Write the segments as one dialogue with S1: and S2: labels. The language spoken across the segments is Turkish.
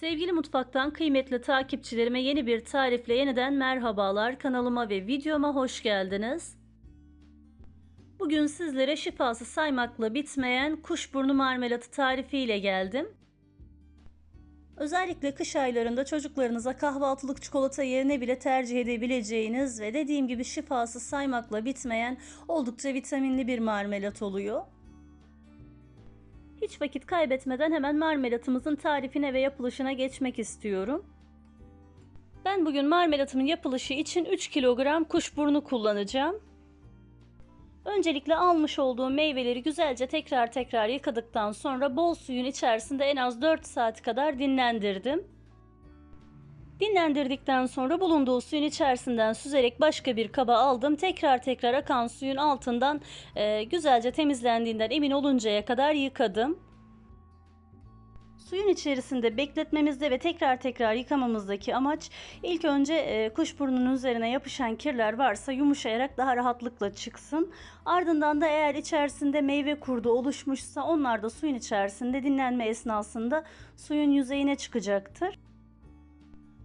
S1: Sevgili mutfaktan kıymetli takipçilerime yeni bir tarifle yeniden merhabalar. Kanalıma ve videoma hoş geldiniz. Bugün sizlere şifası saymakla bitmeyen kuşburnu marmelatı tarifiyle geldim. Özellikle kış aylarında çocuklarınıza kahvaltılık çikolata yerine bile tercih edebileceğiniz ve dediğim gibi şifası saymakla bitmeyen oldukça vitaminli bir marmelat oluyor. Hiç vakit kaybetmeden hemen marmelatımızın tarifine ve yapılışına geçmek istiyorum. Ben bugün marmelatımın yapılışı için 3 kilogram kuşburnu kullanacağım. Öncelikle almış olduğum meyveleri güzelce tekrar tekrar yıkadıktan sonra bol suyun içerisinde en az 4 saat kadar dinlendirdim. Dinlendirdikten sonra bulunduğu suyun içerisinden süzerek başka bir kaba aldım. Tekrar tekrar akan suyun altından e, güzelce temizlendiğinden emin oluncaya kadar yıkadım. Suyun içerisinde bekletmemizde ve tekrar tekrar yıkamamızdaki amaç ilk önce e, kuşburnunun üzerine yapışan kirler varsa yumuşayarak daha rahatlıkla çıksın. Ardından da eğer içerisinde meyve kurdu oluşmuşsa onlar da suyun içerisinde dinlenme esnasında suyun yüzeyine çıkacaktır.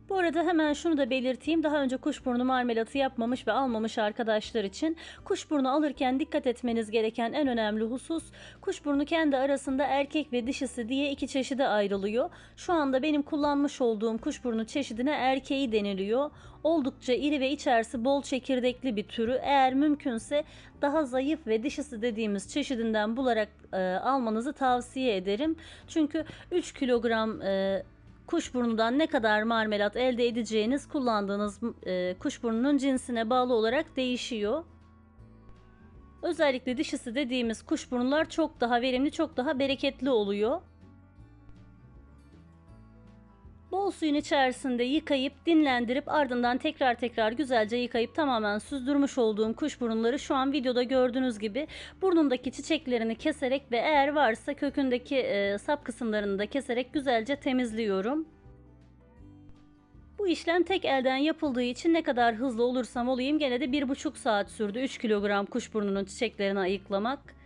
S1: Bu arada hemen şunu da belirteyim. Daha önce kuşburnu marmelatı yapmamış ve almamış arkadaşlar için kuşburnu alırken dikkat etmeniz gereken en önemli husus kuşburnu kendi arasında erkek ve dişisi diye iki çeşide ayrılıyor. Şu anda benim kullanmış olduğum kuşburnu çeşidine erkeği deniliyor. Oldukça iri ve içerisi bol çekirdekli bir türü. Eğer mümkünse daha zayıf ve dişisi dediğimiz çeşidinden bularak e, almanızı tavsiye ederim. Çünkü 3 kilogram e, kuşburnundan ne kadar marmelat elde edeceğiniz kullandığınız e, kuşburnunun cinsine bağlı olarak değişiyor. Özellikle dişisi dediğimiz kuşburnular çok daha verimli, çok daha bereketli oluyor. Bol suyun içerisinde yıkayıp dinlendirip ardından tekrar tekrar güzelce yıkayıp tamamen süzdürmüş olduğum kuşburunları şu an videoda gördüğünüz gibi burnundaki çiçeklerini keserek ve eğer varsa kökündeki e, sap kısımlarını da keserek güzelce temizliyorum. Bu işlem tek elden yapıldığı için ne kadar hızlı olursam olayım gene de 1,5 saat sürdü 3 kilogram kuşburnunun çiçeklerini ayıklamak.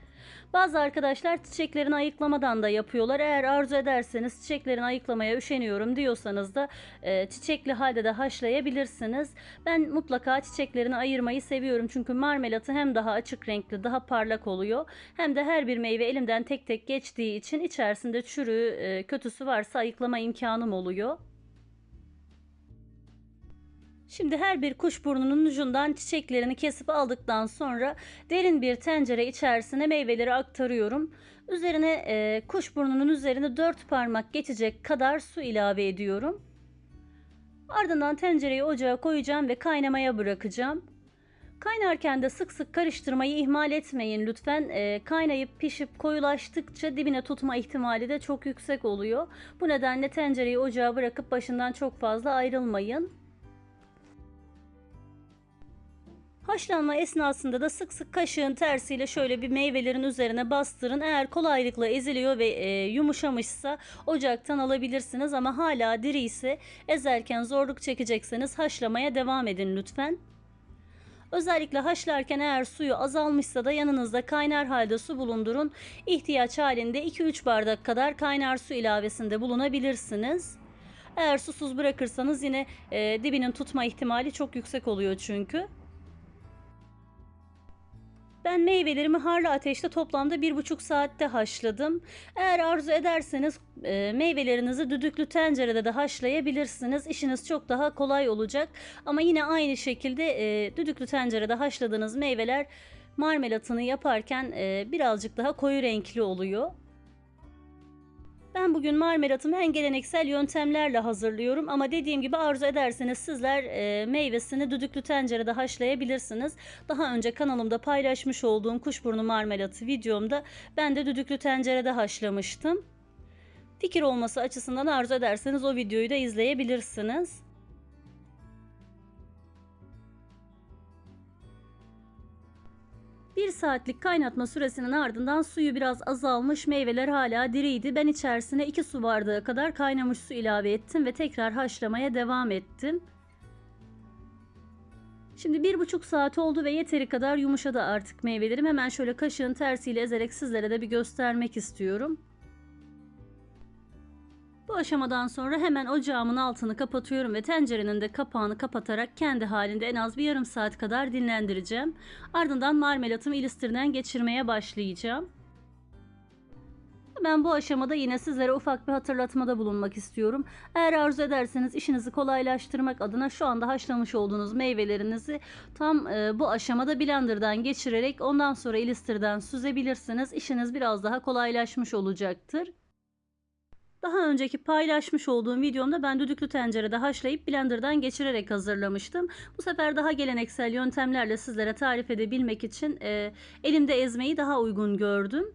S1: Bazı arkadaşlar çiçeklerini ayıklamadan da yapıyorlar. Eğer arzu ederseniz çiçeklerini ayıklamaya üşeniyorum diyorsanız da e, çiçekli halde de haşlayabilirsiniz. Ben mutlaka çiçeklerini ayırmayı seviyorum. Çünkü marmelatı hem daha açık renkli, daha parlak oluyor. Hem de her bir meyve elimden tek tek geçtiği için içerisinde çürüğü, e, kötüsü varsa ayıklama imkanım oluyor. Şimdi her bir kuşburnunun ucundan çiçeklerini kesip aldıktan sonra derin bir tencere içerisine meyveleri aktarıyorum. Üzerine e, kuşburnunun üzerine 4 parmak geçecek kadar su ilave ediyorum. Ardından tencereyi ocağa koyacağım ve kaynamaya bırakacağım. Kaynarken de sık sık karıştırmayı ihmal etmeyin lütfen. E, kaynayıp pişip koyulaştıkça dibine tutma ihtimali de çok yüksek oluyor. Bu nedenle tencereyi ocağa bırakıp başından çok fazla ayrılmayın. Haşlanma esnasında da sık sık kaşığın tersiyle şöyle bir meyvelerin üzerine bastırın. Eğer kolaylıkla eziliyor ve e, yumuşamışsa ocaktan alabilirsiniz ama hala diri ise ezerken zorluk çekecekseniz haşlamaya devam edin lütfen. Özellikle haşlarken eğer suyu azalmışsa da yanınızda kaynar halde su bulundurun. İhtiyaç halinde 2-3 bardak kadar kaynar su ilavesinde bulunabilirsiniz. Eğer susuz bırakırsanız yine e, dibinin tutma ihtimali çok yüksek oluyor çünkü. Ben meyvelerimi harlı ateşte toplamda bir buçuk saatte haşladım. Eğer arzu ederseniz e, meyvelerinizi düdüklü tencerede de haşlayabilirsiniz. İşiniz çok daha kolay olacak. Ama yine aynı şekilde e, düdüklü tencerede haşladığınız meyveler marmelatını yaparken e, birazcık daha koyu renkli oluyor. Ben bugün marmelatımı en geleneksel yöntemlerle hazırlıyorum ama dediğim gibi arzu ederseniz sizler e, meyvesini düdüklü tencerede haşlayabilirsiniz. Daha önce kanalımda paylaşmış olduğum kuşburnu marmelatı videomda ben de düdüklü tencerede haşlamıştım. Fikir olması açısından arzu ederseniz o videoyu da izleyebilirsiniz. Bir saatlik kaynatma süresinin ardından suyu biraz azalmış, meyveler hala diriydi. Ben içerisine 2 su bardağı kadar kaynamış su ilave ettim ve tekrar haşlamaya devam ettim. Şimdi bir buçuk saat oldu ve yeteri kadar yumuşadı artık meyvelerim. Hemen şöyle kaşığın tersiyle ezerek sizlere de bir göstermek istiyorum. Bu aşamadan sonra hemen ocağımın altını kapatıyorum ve tencerenin de kapağını kapatarak kendi halinde en az bir yarım saat kadar dinlendireceğim. Ardından marmelatımı ilistirden geçirmeye başlayacağım. Ben bu aşamada yine sizlere ufak bir hatırlatmada bulunmak istiyorum. Eğer arzu ederseniz işinizi kolaylaştırmak adına şu anda haşlamış olduğunuz meyvelerinizi tam e, bu aşamada blenderdan geçirerek ondan sonra ilistirden süzebilirsiniz. İşiniz biraz daha kolaylaşmış olacaktır. Daha önceki paylaşmış olduğum videomda ben düdüklü tencerede haşlayıp blenderdan geçirerek hazırlamıştım. Bu sefer daha geleneksel yöntemlerle sizlere tarif edebilmek için e, elimde ezmeyi daha uygun gördüm.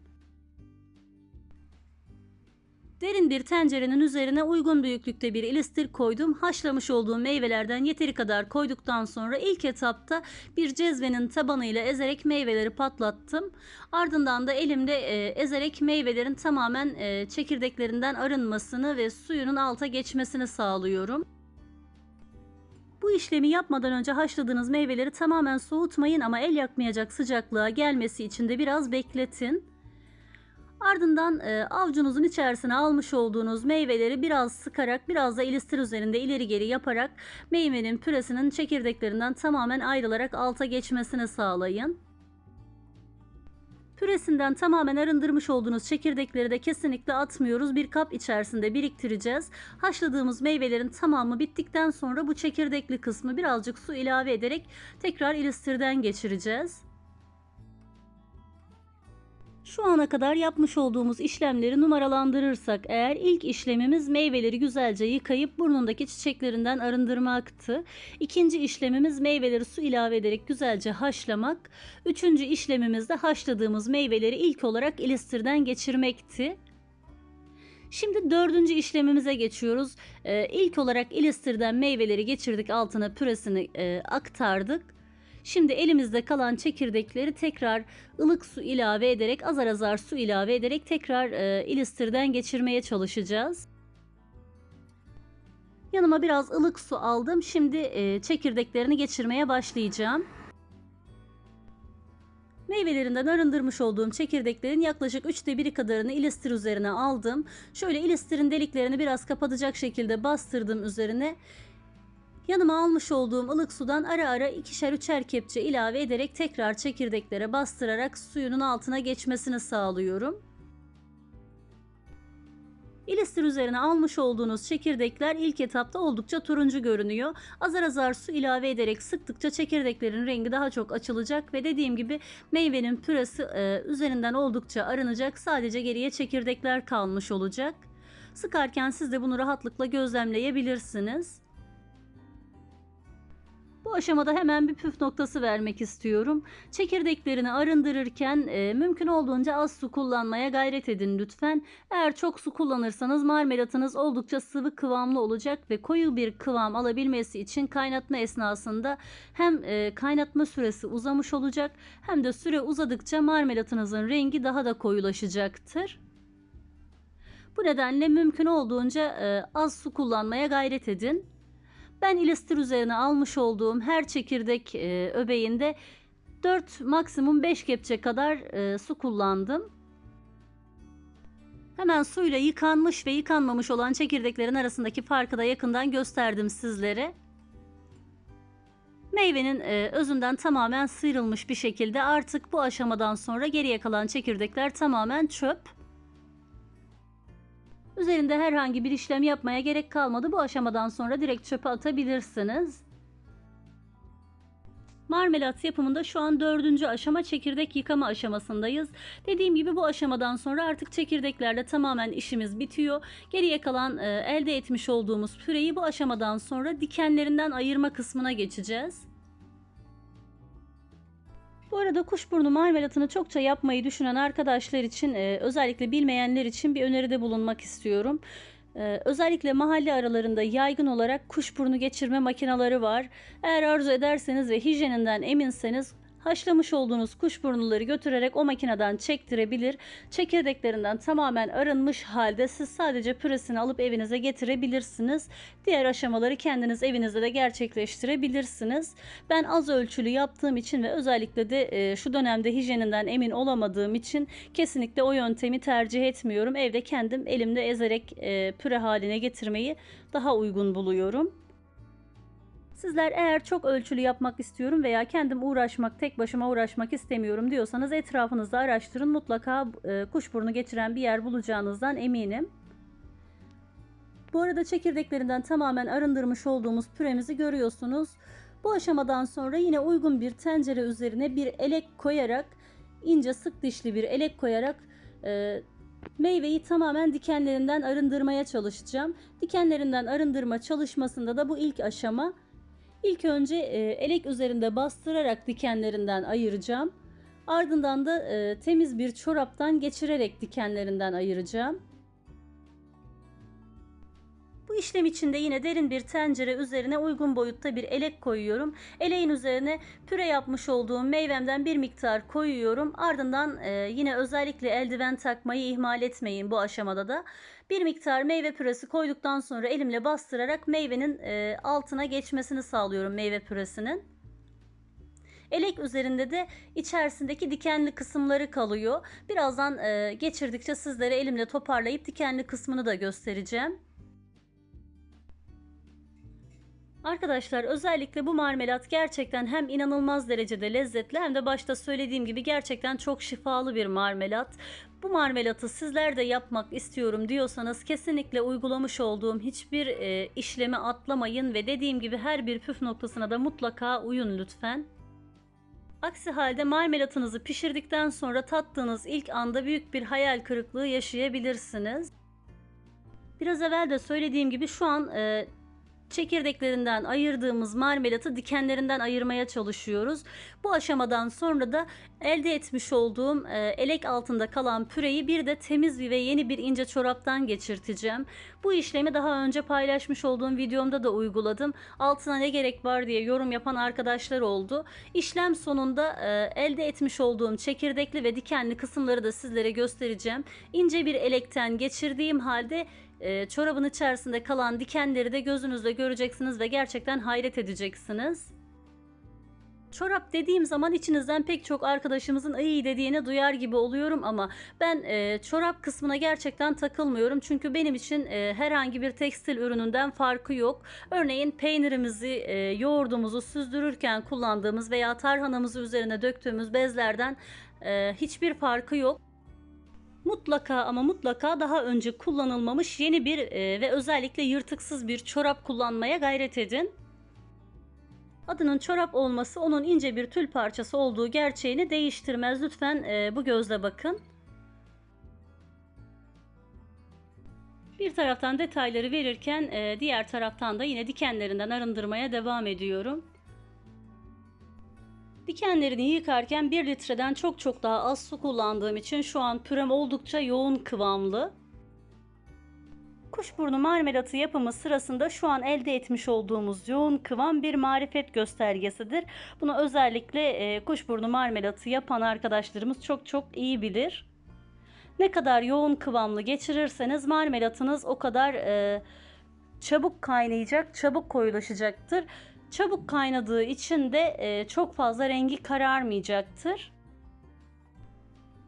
S1: Derin bir tencerenin üzerine uygun büyüklükte bir ilistir koydum. Haşlamış olduğum meyvelerden yeteri kadar koyduktan sonra ilk etapta bir cezvenin tabanıyla ezerek meyveleri patlattım. Ardından da elimde e, ezerek meyvelerin tamamen e, çekirdeklerinden arınmasını ve suyunun alta geçmesini sağlıyorum. Bu işlemi yapmadan önce haşladığınız meyveleri tamamen soğutmayın ama el yakmayacak sıcaklığa gelmesi için de biraz bekletin. Ardından e, avucunuzun içerisine almış olduğunuz meyveleri biraz sıkarak biraz da ilistir üzerinde ileri geri yaparak meyvenin püresinin çekirdeklerinden tamamen ayrılarak alta geçmesini sağlayın. Püresinden tamamen arındırmış olduğunuz çekirdekleri de kesinlikle atmıyoruz. Bir kap içerisinde biriktireceğiz. Haşladığımız meyvelerin tamamı bittikten sonra bu çekirdekli kısmı birazcık su ilave ederek tekrar ilistirden geçireceğiz. Şu ana kadar yapmış olduğumuz işlemleri numaralandırırsak eğer ilk işlemimiz meyveleri güzelce yıkayıp burnundaki çiçeklerinden arındırmaktı. İkinci işlemimiz meyveleri su ilave ederek güzelce haşlamak. Üçüncü işlemimiz de haşladığımız meyveleri ilk olarak ilistirden geçirmekti. Şimdi dördüncü işlemimize geçiyoruz. Ee, ilk olarak ilistirden meyveleri geçirdik altına püresini e, aktardık. Şimdi elimizde kalan çekirdekleri tekrar ılık su ilave ederek azar azar su ilave ederek tekrar e, ilistirden geçirmeye çalışacağız. Yanıma biraz ılık su aldım. Şimdi e, çekirdeklerini geçirmeye başlayacağım. Meyvelerinden arındırmış olduğum çekirdeklerin yaklaşık 3'te 1'i kadarını ilistir üzerine aldım. Şöyle ilistirin deliklerini biraz kapatacak şekilde bastırdım üzerine. Yanıma almış olduğum ılık sudan ara ara ikişer üçer kepçe ilave ederek tekrar çekirdeklere bastırarak suyunun altına geçmesini sağlıyorum. İlistir üzerine almış olduğunuz çekirdekler ilk etapta oldukça turuncu görünüyor. Azar azar su ilave ederek sıktıkça çekirdeklerin rengi daha çok açılacak ve dediğim gibi meyvenin püresi e, üzerinden oldukça arınacak. Sadece geriye çekirdekler kalmış olacak. Sıkarken siz de bunu rahatlıkla gözlemleyebilirsiniz. Bu aşamada hemen bir püf noktası vermek istiyorum. Çekirdeklerini arındırırken e, mümkün olduğunca az su kullanmaya gayret edin lütfen. Eğer çok su kullanırsanız marmelatınız oldukça sıvı kıvamlı olacak ve koyu bir kıvam alabilmesi için kaynatma esnasında hem e, kaynatma süresi uzamış olacak hem de süre uzadıkça marmelatınızın rengi daha da koyulaşacaktır. Bu nedenle mümkün olduğunca e, az su kullanmaya gayret edin. Ben ilistir üzerine almış olduğum her çekirdek e, öbeğinde 4 maksimum 5 kepçe kadar e, su kullandım. Hemen suyla yıkanmış ve yıkanmamış olan çekirdeklerin arasındaki farkı da yakından gösterdim sizlere. Meyvenin e, özünden tamamen sıyrılmış bir şekilde artık bu aşamadan sonra geriye kalan çekirdekler tamamen çöp. Üzerinde herhangi bir işlem yapmaya gerek kalmadı. Bu aşamadan sonra direkt çöpe atabilirsiniz. Marmelat yapımında şu an dördüncü aşama çekirdek yıkama aşamasındayız. Dediğim gibi bu aşamadan sonra artık çekirdeklerle tamamen işimiz bitiyor. Geriye kalan e, elde etmiş olduğumuz püreyi bu aşamadan sonra dikenlerinden ayırma kısmına geçeceğiz. Bu arada kuşburnu marmelatını çokça yapmayı düşünen arkadaşlar için e, özellikle bilmeyenler için bir öneride bulunmak istiyorum. E, özellikle mahalle aralarında yaygın olarak kuşburnu geçirme makineleri var. Eğer arzu ederseniz ve hijyeninden eminseniz Haşlamış olduğunuz kuşburnuları götürerek o makineden çektirebilir. Çekirdeklerinden tamamen arınmış halde siz sadece püresini alıp evinize getirebilirsiniz. Diğer aşamaları kendiniz evinizde de gerçekleştirebilirsiniz. Ben az ölçülü yaptığım için ve özellikle de e, şu dönemde hijyeninden emin olamadığım için kesinlikle o yöntemi tercih etmiyorum. Evde kendim elimde ezerek e, püre haline getirmeyi daha uygun buluyorum. Sizler eğer çok ölçülü yapmak istiyorum veya kendim uğraşmak, tek başıma uğraşmak istemiyorum diyorsanız etrafınızda araştırın. Mutlaka e, kuşburnu geçiren bir yer bulacağınızdan eminim. Bu arada çekirdeklerinden tamamen arındırmış olduğumuz püremizi görüyorsunuz. Bu aşamadan sonra yine uygun bir tencere üzerine bir elek koyarak, ince sık dişli bir elek koyarak e, meyveyi tamamen dikenlerinden arındırmaya çalışacağım. Dikenlerinden arındırma çalışmasında da bu ilk aşama. İlk önce e, elek üzerinde bastırarak dikenlerinden ayıracağım. Ardından da e, temiz bir çoraptan geçirerek dikenlerinden ayıracağım. Bu işlem için de yine derin bir tencere üzerine uygun boyutta bir elek koyuyorum. Eleğin üzerine püre yapmış olduğum meyvemden bir miktar koyuyorum. Ardından e, yine özellikle eldiven takmayı ihmal etmeyin bu aşamada da. Bir miktar meyve püresi koyduktan sonra elimle bastırarak meyvenin e, altına geçmesini sağlıyorum meyve püresinin. Elek üzerinde de içerisindeki dikenli kısımları kalıyor. Birazdan e, geçirdikçe sizlere elimle toparlayıp dikenli kısmını da göstereceğim. Arkadaşlar özellikle bu marmelat gerçekten hem inanılmaz derecede lezzetli hem de başta söylediğim gibi gerçekten çok şifalı bir marmelat. Bu marmelatı sizler de yapmak istiyorum diyorsanız kesinlikle uygulamış olduğum hiçbir e, işlemi atlamayın ve dediğim gibi her bir püf noktasına da mutlaka uyun lütfen. Aksi halde marmelatınızı pişirdikten sonra tattığınız ilk anda büyük bir hayal kırıklığı yaşayabilirsiniz. Biraz evvel de söylediğim gibi şu an e, çekirdeklerinden ayırdığımız marmelatı dikenlerinden ayırmaya çalışıyoruz. Bu aşamadan sonra da elde etmiş olduğum e, elek altında kalan püreyi bir de temiz ve yeni bir ince çoraptan geçirteceğim. Bu işlemi daha önce paylaşmış olduğum videomda da uyguladım. Altına ne gerek var diye yorum yapan arkadaşlar oldu. İşlem sonunda e, elde etmiş olduğum çekirdekli ve dikenli kısımları da sizlere göstereceğim. İnce bir elekten geçirdiğim halde e, çorabın içerisinde kalan dikenleri de gözünüzle göreceksiniz ve gerçekten hayret edeceksiniz. Çorap dediğim zaman içinizden pek çok arkadaşımızın iyi dediğini duyar gibi oluyorum ama ben e, çorap kısmına gerçekten takılmıyorum. Çünkü benim için e, herhangi bir tekstil ürününden farkı yok. Örneğin peynirimizi, e, yoğurdumuzu süzdürürken kullandığımız veya tarhanamızı üzerine döktüğümüz bezlerden e, hiçbir farkı yok mutlaka ama mutlaka daha önce kullanılmamış yeni bir e, ve özellikle yırtıksız bir çorap kullanmaya gayret edin. Adının çorap olması onun ince bir tül parçası olduğu gerçeğini değiştirmez. Lütfen e, bu gözle bakın. Bir taraftan detayları verirken e, diğer taraftan da yine dikenlerinden arındırmaya devam ediyorum. Dikenlerini yıkarken 1 litreden çok çok daha az su kullandığım için şu an pürem oldukça yoğun kıvamlı. Kuşburnu marmelatı yapımı sırasında şu an elde etmiş olduğumuz yoğun kıvam bir marifet göstergesidir. Bunu özellikle e, kuşburnu marmelatı yapan arkadaşlarımız çok çok iyi bilir. Ne kadar yoğun kıvamlı geçirirseniz marmelatınız o kadar e, çabuk kaynayacak, çabuk koyulaşacaktır. Çabuk kaynadığı için de e, çok fazla rengi kararmayacaktır.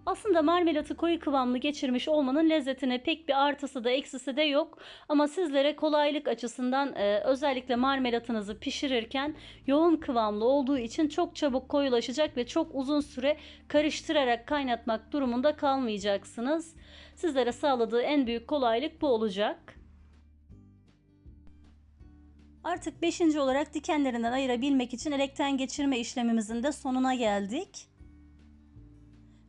S1: Aslında marmelatı koyu kıvamlı geçirmiş olmanın lezzetine pek bir artısı da eksisi de yok. Ama sizlere kolaylık açısından e, özellikle marmelatınızı pişirirken yoğun kıvamlı olduğu için çok çabuk koyulaşacak ve çok uzun süre karıştırarak kaynatmak durumunda kalmayacaksınız. Sizlere sağladığı en büyük kolaylık bu olacak. Artık 5. olarak dikenlerinden ayırabilmek için elekten geçirme işlemimizin de sonuna geldik.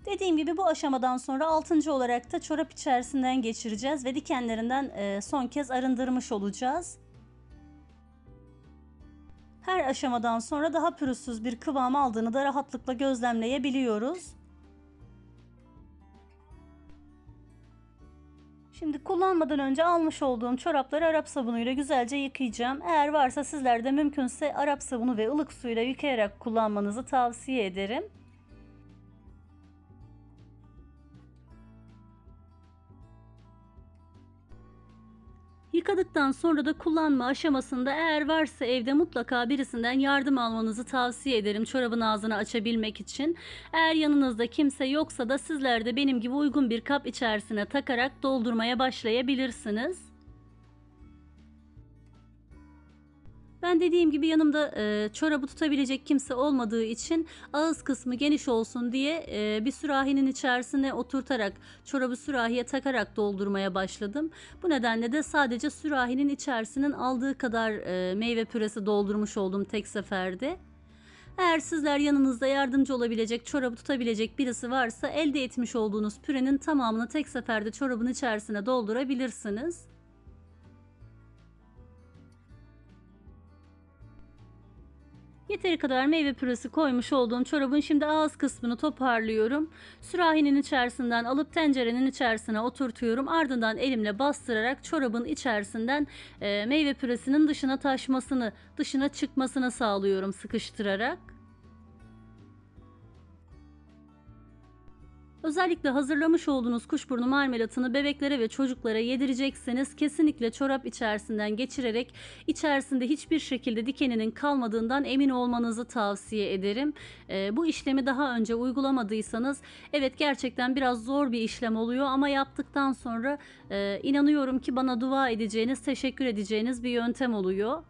S1: Dediğim gibi bu aşamadan sonra 6. olarak da çorap içerisinden geçireceğiz ve dikenlerinden e, son kez arındırmış olacağız. Her aşamadan sonra daha pürüzsüz bir kıvam aldığını da rahatlıkla gözlemleyebiliyoruz. Şimdi kullanmadan önce almış olduğum çorapları Arap sabunuyla güzelce yıkayacağım. Eğer varsa sizler de mümkünse Arap sabunu ve ılık suyla yıkayarak kullanmanızı tavsiye ederim. Yıkadıktan sonra da kullanma aşamasında eğer varsa evde mutlaka birisinden yardım almanızı tavsiye ederim çorabın ağzını açabilmek için. Eğer yanınızda kimse yoksa da sizler de benim gibi uygun bir kap içerisine takarak doldurmaya başlayabilirsiniz. Ben dediğim gibi yanımda e, çorabı tutabilecek kimse olmadığı için ağız kısmı geniş olsun diye e, bir sürahinin içerisine oturtarak çorabı sürahiye takarak doldurmaya başladım. Bu nedenle de sadece sürahinin içerisinin aldığı kadar e, meyve püresi doldurmuş oldum tek seferde. Eğer sizler yanınızda yardımcı olabilecek, çorabı tutabilecek birisi varsa elde etmiş olduğunuz pürenin tamamını tek seferde çorabın içerisine doldurabilirsiniz. Yeteri kadar meyve püresi koymuş olduğum çorabın şimdi ağız kısmını toparlıyorum. Sürahinin içerisinden alıp tencerenin içerisine oturtuyorum. Ardından elimle bastırarak çorabın içerisinden e, meyve püresinin dışına taşmasını, dışına çıkmasını sağlıyorum sıkıştırarak. Özellikle hazırlamış olduğunuz kuşburnu marmelatını bebeklere ve çocuklara yedirecekseniz kesinlikle çorap içerisinden geçirerek içerisinde hiçbir şekilde dikeninin kalmadığından emin olmanızı tavsiye ederim. Ee, bu işlemi daha önce uygulamadıysanız evet gerçekten biraz zor bir işlem oluyor ama yaptıktan sonra e, inanıyorum ki bana dua edeceğiniz, teşekkür edeceğiniz bir yöntem oluyor.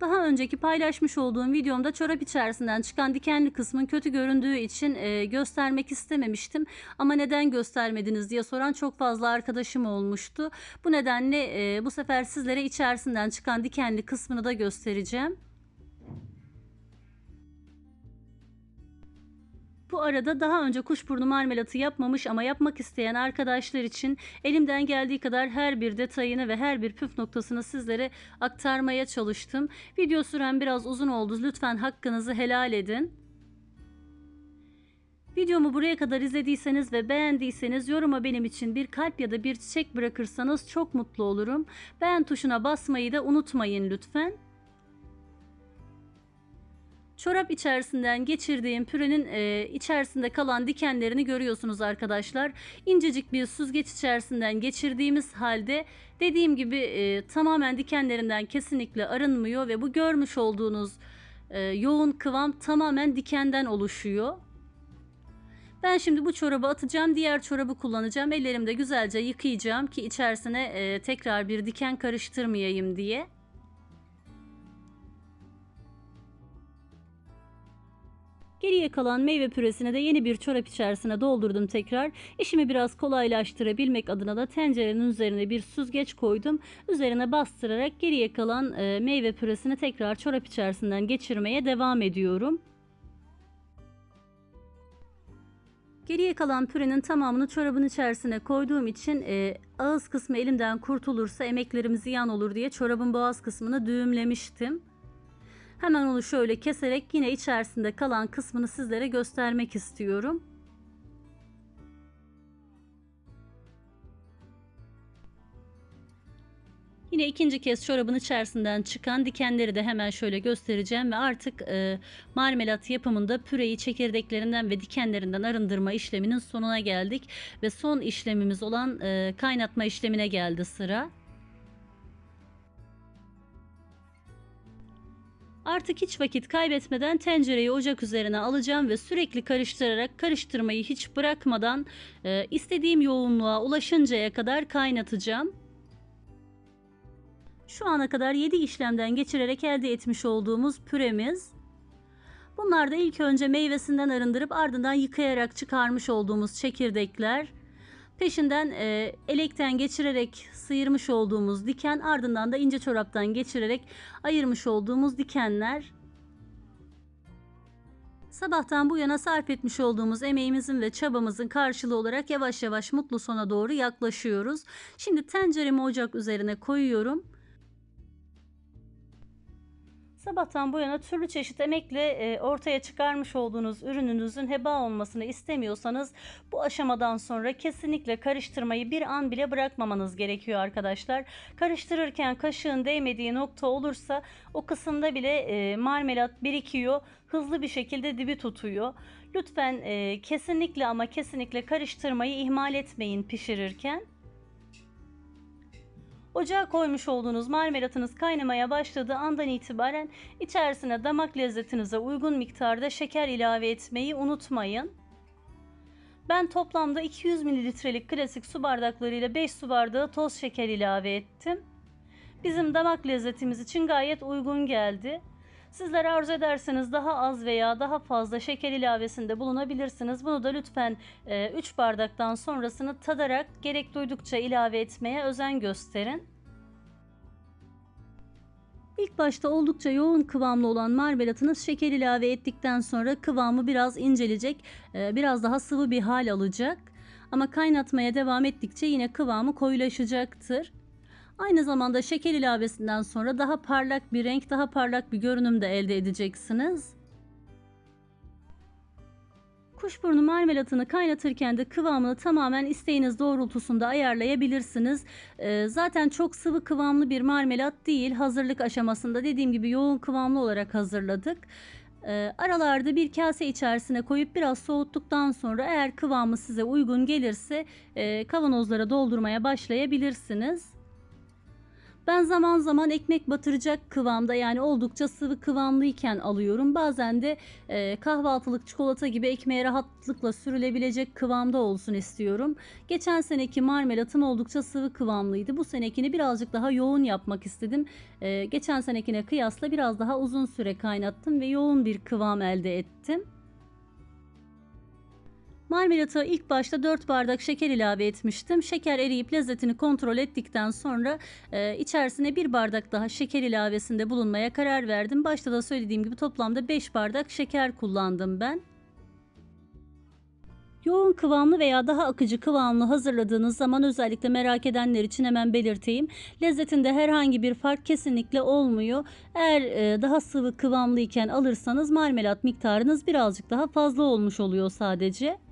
S1: Daha önceki paylaşmış olduğum videomda çorap içerisinden çıkan dikenli kısmın kötü göründüğü için e, göstermek istememiştim. Ama neden göstermediniz diye soran çok fazla arkadaşım olmuştu. Bu nedenle e, bu sefer sizlere içerisinden çıkan dikenli kısmını da göstereceğim. Bu arada daha önce kuşburnu marmelatı yapmamış ama yapmak isteyen arkadaşlar için elimden geldiği kadar her bir detayını ve her bir püf noktasını sizlere aktarmaya çalıştım. Video süren biraz uzun oldu. Lütfen hakkınızı helal edin. Videomu buraya kadar izlediyseniz ve beğendiyseniz yoruma benim için bir kalp ya da bir çiçek bırakırsanız çok mutlu olurum. Beğen tuşuna basmayı da unutmayın lütfen. Çorap içerisinden geçirdiğim pürenin e, içerisinde kalan dikenlerini görüyorsunuz arkadaşlar. İncecik bir süzgeç içerisinden geçirdiğimiz halde dediğim gibi e, tamamen dikenlerinden kesinlikle arınmıyor ve bu görmüş olduğunuz e, yoğun kıvam tamamen dikenden oluşuyor. Ben şimdi bu çorabı atacağım. Diğer çorabı kullanacağım. Ellerimde güzelce yıkayacağım ki içerisine e, tekrar bir diken karıştırmayayım diye. Geriye kalan meyve püresini de yeni bir çorap içerisine doldurdum tekrar. İşimi biraz kolaylaştırabilmek adına da tencerenin üzerine bir süzgeç koydum. Üzerine bastırarak geriye kalan e, meyve püresini tekrar çorap içerisinden geçirmeye devam ediyorum. Geriye kalan pürenin tamamını çorabın içerisine koyduğum için e, ağız kısmı elimden kurtulursa emeklerim ziyan olur diye çorabın boğaz kısmını düğümlemiştim. Hemen onu şöyle keserek yine içerisinde kalan kısmını sizlere göstermek istiyorum. Yine ikinci kez çorabın içerisinden çıkan dikenleri de hemen şöyle göstereceğim ve artık e, marmelat yapımında püreyi çekirdeklerinden ve dikenlerinden arındırma işleminin sonuna geldik ve son işlemimiz olan e, kaynatma işlemine geldi sıra. Artık hiç vakit kaybetmeden tencereyi ocak üzerine alacağım ve sürekli karıştırarak karıştırmayı hiç bırakmadan e, istediğim yoğunluğa ulaşıncaya kadar kaynatacağım. Şu ana kadar 7 işlemden geçirerek elde etmiş olduğumuz püremiz. Bunlar da ilk önce meyvesinden arındırıp ardından yıkayarak çıkarmış olduğumuz çekirdekler. Peşinden e, elekten geçirerek sıyırmış olduğumuz diken ardından da ince çoraptan geçirerek ayırmış olduğumuz dikenler. Sabahtan bu yana sarf etmiş olduğumuz emeğimizin ve çabamızın karşılığı olarak yavaş yavaş mutlu sona doğru yaklaşıyoruz. Şimdi tenceremi ocak üzerine koyuyorum. Sabahtan bu yana türlü çeşit emekle e, ortaya çıkarmış olduğunuz ürününüzün heba olmasını istemiyorsanız bu aşamadan sonra kesinlikle karıştırmayı bir an bile bırakmamanız gerekiyor arkadaşlar. Karıştırırken kaşığın değmediği nokta olursa o kısımda bile e, marmelat birikiyor, hızlı bir şekilde dibi tutuyor. Lütfen e, kesinlikle ama kesinlikle karıştırmayı ihmal etmeyin pişirirken. Ocağa koymuş olduğunuz marmelatınız kaynamaya başladığı andan itibaren içerisine damak lezzetinize uygun miktarda şeker ilave etmeyi unutmayın. Ben toplamda 200 mililitrelik klasik su bardaklarıyla 5 su bardağı toz şeker ilave ettim. Bizim damak lezzetimiz için gayet uygun geldi. Sizler arzu ederseniz daha az veya daha fazla şeker ilavesinde bulunabilirsiniz. Bunu da lütfen 3 bardaktan sonrasını tadarak gerek duydukça ilave etmeye özen gösterin. İlk başta oldukça yoğun kıvamlı olan marmelatınız şeker ilave ettikten sonra kıvamı biraz incelecek, e, biraz daha sıvı bir hal alacak. Ama kaynatmaya devam ettikçe yine kıvamı koyulaşacaktır. Aynı zamanda şeker ilavesinden sonra daha parlak bir renk, daha parlak bir görünüm de elde edeceksiniz. Kuşburnu marmelatını kaynatırken de kıvamını tamamen isteğiniz doğrultusunda ayarlayabilirsiniz. Ee, zaten çok sıvı kıvamlı bir marmelat değil. Hazırlık aşamasında dediğim gibi yoğun kıvamlı olarak hazırladık. Ee, aralarda bir kase içerisine koyup biraz soğuttuktan sonra eğer kıvamı size uygun gelirse e, kavanozlara doldurmaya başlayabilirsiniz. Ben zaman zaman ekmek batıracak kıvamda yani oldukça sıvı kıvamlıyken alıyorum. Bazen de e, kahvaltılık çikolata gibi ekmeğe rahatlıkla sürülebilecek kıvamda olsun istiyorum. Geçen seneki marmelatım oldukça sıvı kıvamlıydı. Bu senekini birazcık daha yoğun yapmak istedim. E, geçen senekine kıyasla biraz daha uzun süre kaynattım ve yoğun bir kıvam elde ettim. Marmelata ilk başta 4 bardak şeker ilave etmiştim. Şeker eriyip lezzetini kontrol ettikten sonra e, içerisine 1 bardak daha şeker ilavesinde bulunmaya karar verdim. Başta da söylediğim gibi toplamda 5 bardak şeker kullandım ben. Yoğun kıvamlı veya daha akıcı kıvamlı hazırladığınız zaman özellikle merak edenler için hemen belirteyim. Lezzetinde herhangi bir fark kesinlikle olmuyor. Eğer e, daha sıvı kıvamlı iken alırsanız marmelat miktarınız birazcık daha fazla olmuş oluyor sadece.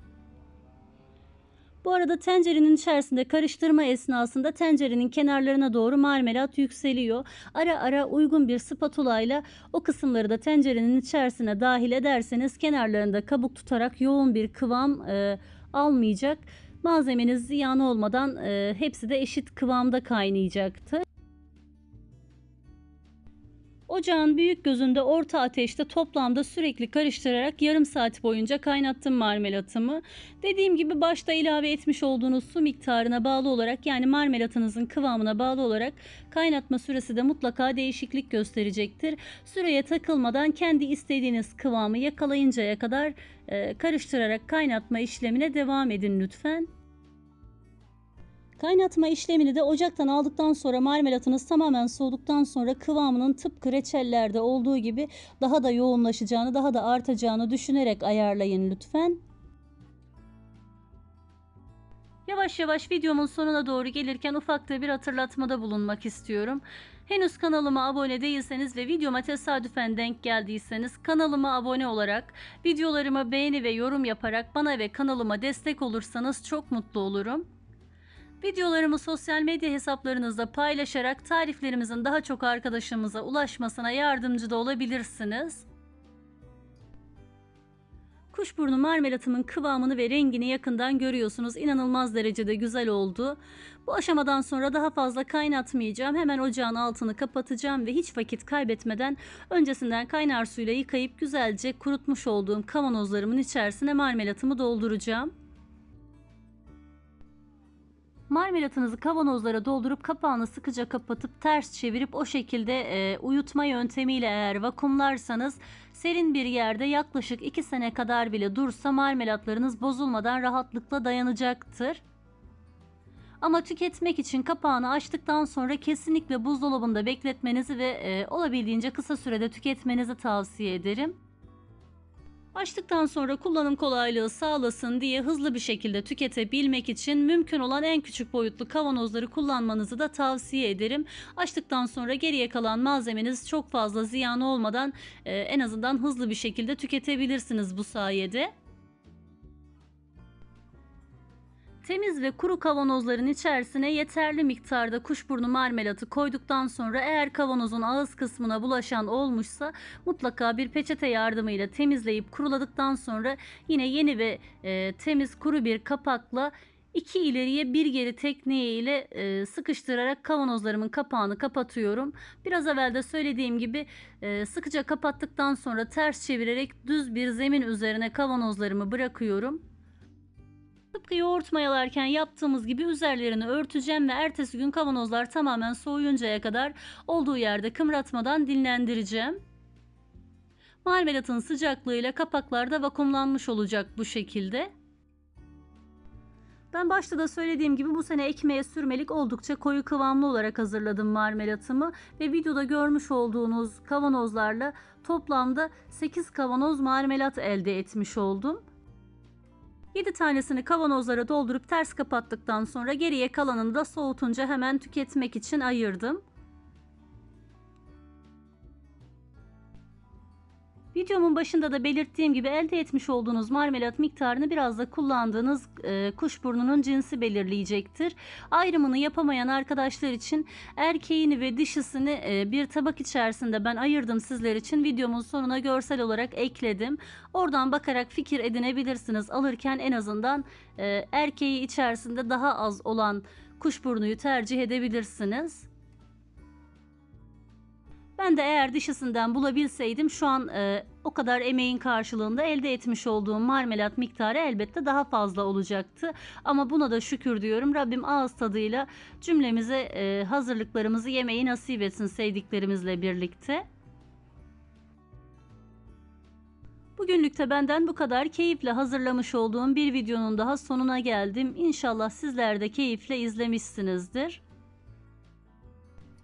S1: Bu arada tencerenin içerisinde karıştırma esnasında tencerenin kenarlarına doğru marmelat yükseliyor. Ara ara uygun bir spatula ile o kısımları da tencerenin içerisine dahil ederseniz kenarlarında kabuk tutarak yoğun bir kıvam e, almayacak. Malzemeniz ziyan olmadan e, hepsi de eşit kıvamda kaynayacaktır. Ocağın büyük gözünde orta ateşte toplamda sürekli karıştırarak yarım saat boyunca kaynattım marmelatımı. Dediğim gibi başta ilave etmiş olduğunuz su miktarına bağlı olarak yani marmelatınızın kıvamına bağlı olarak kaynatma süresi de mutlaka değişiklik gösterecektir. Süreye takılmadan kendi istediğiniz kıvamı yakalayıncaya kadar e, karıştırarak kaynatma işlemine devam edin lütfen. Kaynatma işlemini de ocaktan aldıktan sonra marmelatınız tamamen soğuduktan sonra kıvamının tıpkı reçellerde olduğu gibi daha da yoğunlaşacağını, daha da artacağını düşünerek ayarlayın lütfen. Yavaş yavaş videomun sonuna doğru gelirken ufak da bir hatırlatmada bulunmak istiyorum. Henüz kanalıma abone değilseniz ve videoma tesadüfen denk geldiyseniz kanalıma abone olarak, videolarıma beğeni ve yorum yaparak bana ve kanalıma destek olursanız çok mutlu olurum. Videolarımı sosyal medya hesaplarınızda paylaşarak tariflerimizin daha çok arkadaşımıza ulaşmasına yardımcı da olabilirsiniz. Kuşburnu marmelatımın kıvamını ve rengini yakından görüyorsunuz. İnanılmaz derecede güzel oldu. Bu aşamadan sonra daha fazla kaynatmayacağım. Hemen ocağın altını kapatacağım ve hiç vakit kaybetmeden öncesinden kaynar suyla yıkayıp güzelce kurutmuş olduğum kavanozlarımın içerisine marmelatımı dolduracağım. Marmelatınızı kavanozlara doldurup kapağını sıkıca kapatıp ters çevirip o şekilde e, uyutma yöntemiyle eğer vakumlarsanız serin bir yerde yaklaşık 2 sene kadar bile dursa marmelatlarınız bozulmadan rahatlıkla dayanacaktır. Ama tüketmek için kapağını açtıktan sonra kesinlikle buzdolabında bekletmenizi ve e, olabildiğince kısa sürede tüketmenizi tavsiye ederim. Açtıktan sonra kullanım kolaylığı sağlasın diye hızlı bir şekilde tüketebilmek için mümkün olan en küçük boyutlu kavanozları kullanmanızı da tavsiye ederim. Açtıktan sonra geriye kalan malzemeniz çok fazla ziyan olmadan e, en azından hızlı bir şekilde tüketebilirsiniz bu sayede. Temiz ve kuru kavanozların içerisine yeterli miktarda kuşburnu marmelatı koyduktan sonra eğer kavanozun ağız kısmına bulaşan olmuşsa mutlaka bir peçete yardımıyla temizleyip kuruladıktan sonra yine yeni ve e, temiz kuru bir kapakla iki ileriye bir geri tekniği ile e, sıkıştırarak kavanozlarımın kapağını kapatıyorum. Biraz evvel de söylediğim gibi e, sıkıca kapattıktan sonra ters çevirerek düz bir zemin üzerine kavanozlarımı bırakıyorum. Tıpkı yoğurt mayalarken yaptığımız gibi üzerlerini örteceğim ve ertesi gün kavanozlar tamamen soğuyuncaya kadar olduğu yerde kımratmadan dinlendireceğim. Marmelatın sıcaklığıyla kapaklar da vakumlanmış olacak bu şekilde. Ben başta da söylediğim gibi bu sene ekmeğe sürmelik oldukça koyu kıvamlı olarak hazırladım marmelatımı ve videoda görmüş olduğunuz kavanozlarla toplamda 8 kavanoz marmelat elde etmiş oldum. 7 tanesini kavanozlara doldurup ters kapattıktan sonra geriye kalanını da soğutunca hemen tüketmek için ayırdım. Videomun başında da belirttiğim gibi elde etmiş olduğunuz marmelat miktarını biraz da kullandığınız e, kuşburnunun cinsi belirleyecektir. Ayrımını yapamayan arkadaşlar için erkeğini ve dişisini e, bir tabak içerisinde ben ayırdım sizler için. Videomun sonuna görsel olarak ekledim. Oradan bakarak fikir edinebilirsiniz. Alırken en azından e, erkeği içerisinde daha az olan kuşburnuyu tercih edebilirsiniz. Ben de eğer dişisinden bulabilseydim şu an e, o kadar emeğin karşılığında elde etmiş olduğum marmelat miktarı elbette daha fazla olacaktı. Ama buna da şükür diyorum. Rabbim ağız tadıyla cümlemize e, hazırlıklarımızı yemeyi nasip etsin sevdiklerimizle birlikte. Bugünlük de benden bu kadar keyifle hazırlamış olduğum bir videonun daha sonuna geldim. İnşallah sizler de keyifle izlemişsinizdir.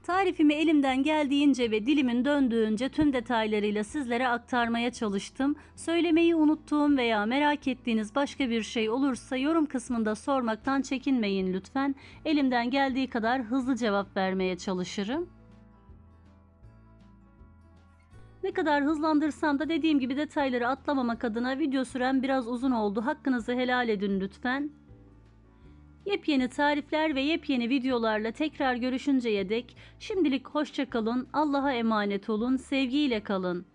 S1: Tarifimi elimden geldiğince ve dilimin döndüğünce tüm detaylarıyla sizlere aktarmaya çalıştım. Söylemeyi unuttuğum veya merak ettiğiniz başka bir şey olursa yorum kısmında sormaktan çekinmeyin lütfen. Elimden geldiği kadar hızlı cevap vermeye çalışırım. Ne kadar hızlandırsam da dediğim gibi detayları atlamamak adına video süren biraz uzun oldu. Hakkınızı helal edin lütfen. Yepyeni tarifler ve yepyeni videolarla tekrar görüşünceye dek şimdilik hoşçakalın, Allah'a emanet olun, sevgiyle kalın.